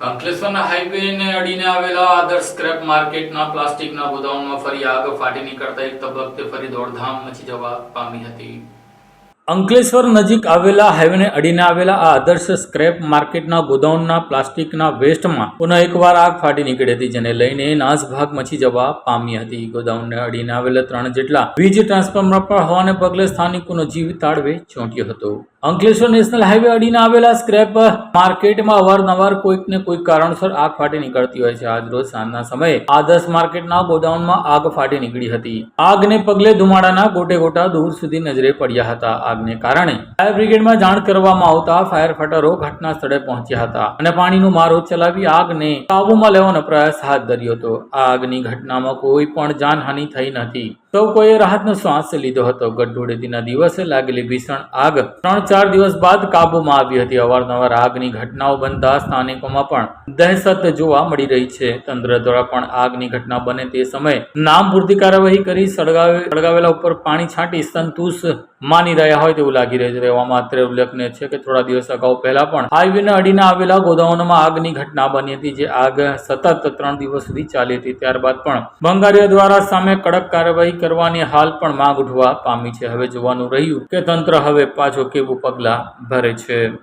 અંકલેશ્વરના હાઈવેને અડીને આવેલા આદર્શ સ્ક્રેપ માર્કેટના પ્લાસ્ટિકના ગોદાઉનમાં ફરી આગ ફાટી નીકળતા એક તબક્કે ફરી દોડધામ મચી જવા પામી હતી. અંકલેશ્વર નજીક આવેલા હાઈવેને અડીને આવેલા આ આદર્શ સ્ક્રેપ માર્કેટના ગોદાઉનના પ્લાસ્ટિકના વેસ્ટમાં પુનઃ એકવાર આગ ફાટી નીકળી હતી, જેને લઈને નાસભાગ મચી જવા પામી હતી. ગોદાઉનને અડીને આવેલા ત્રણ જેટલા વીજ ટ્રાન્સફોર્મર પર હોવાને પગલે સ્થાનિકોનો જીવ તાળવે ચોંટ્યો હતો. અંકલેશ્વર નેશનલ હાઈવે અડીને આવેલા સ્ક્રેપ માર્કેટમાં અવારનવાર કોઈક ને કોઈક કારણસર આગ ફાટી નીકળતી હોય છે. આજ સાંજના સમયે આદર્શ માર્કેટના ગોડાઉનમાં આગ ફાટી નીકળી હતી. આગને પગલે ધુમાડાના ગોટે ગોટા દૂર સુધી નજરે પડ્યા હતા. આગને કારણે ફાયર બ્રિગેડમાં જાણ કરવામાં આવતા ફાયર ફાઈટરો ઘટના સ્થળે પહોંચ્યા હતા અને પાણીનો મારો ચલાવી આગને કાબૂમાં લેવાનો પ્રયાસ હાથ ધર્યો હતો. આગની ઘટનામાં કોઈ પણ જાનહાનિ થઈ નથી. સૌ કોઈએ રાહતનો શ્વાસ લીધો હતો. ગઢધોડેતીના દિવસે લાગેલી ભીષણ આગ ત્રણ ચાર દિવસ બાદ કાબૂમાં આવી હતી. અવારનવાર આગની ઘટનાઓ બનતા સ્થાનિકોમાં પણ દહેશત જોવા મળી રહી છે. તંત્ર દ્વારા પણ આગની ઘટના બને તે સમયે નામ પૂરતી કાર્યવાહી કરી સળગાવે સળગાવેલા ઉપર પાણી છાંટી સંતુષ માની રહ્યા હોય તેવું લાગી રહ્યું છે. તેવામાં અત્રે ઉલ્લેખનીય છે કે થોડા દિવસ અગાઉ પહેલા પણ હાઈવેને અડીને આવેલા ગોદાઉનમાં આગની ઘટના બની હતી, જે આગ સતત ત્રણ દિવસ સુધી ચાલી હતી. ત્યારબાદ પણ ભંગારીઓ દ્વારા સામે કડક કાર્યવાહી કરવાની હાલ પણ માંગ ઉઠવા પામી છે. હવે જોવાનું રહ્યું કે તંત્ર હવે પાછો કેવું પગલાં ભરે છે.